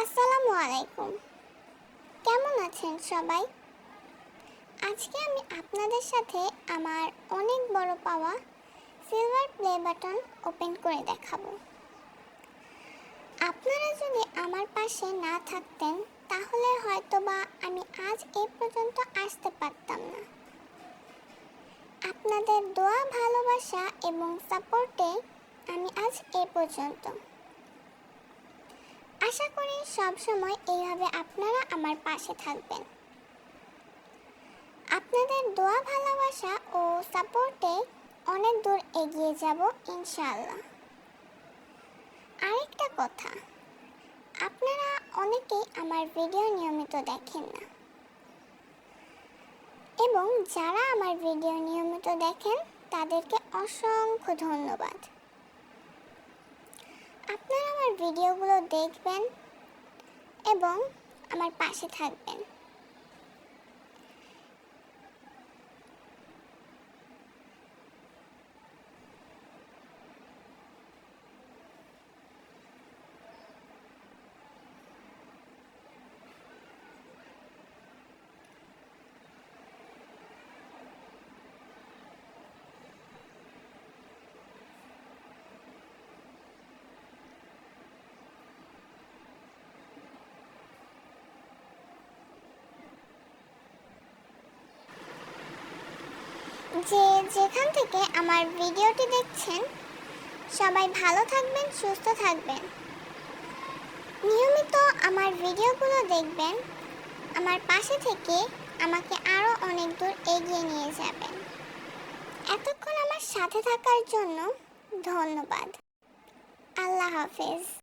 আসসালামু আলাইকুম। কেমন আছেন সবাই? আজকে আমি আপনাদের সাথে আমার অনেক বড় পাওয়া সিলভার প্লে বাটন ওপেন করে দেখাবো। আপনারা যদি আমার পাশে না থাকতেন, তাহলে হয়তোবা আমি আজ এই পর্যন্ত আসতে পারতাম না। আপনাদের দোয়া, ভালোবাসা এবং সাপোর্টে আমি আজ এ পর্যন্ত। আশা করি সব সময় এইভাবে আপনারা আমার পাশে থাকবেন। আপনাদের দোয়া, ভালোবাসা ও সাপোর্টে অনেক দূর এগিয়ে যাব ইনশাআল্লাহ। আরেকটা কথা, আপনারা অনেকেই আমার ভিডিও নিয়মিত দেখেন না। এবং যারা আমার ভিডিও নিয়মিত দেখেন, তাদেরকে অসংখ্য ধন্যবাদ। ভিডিওগুলো দেখবেন এবং আমার পাশে থাকবেন। যে যেখান থেকে আমার ভিডিওটি দেখছেন, সবাই ভালো থাকবেন, সুস্থ থাকবেন। নিয়মিত আমার ভিডিওগুলো দেখবেন, আমার পাশে থেকে আমাকে আরও অনেক দূর এগিয়ে নিয়ে যাবেন। এতক্ষণ আমার সাথে থাকার জন্য ধন্যবাদ। আল্লাহ হাফেজ।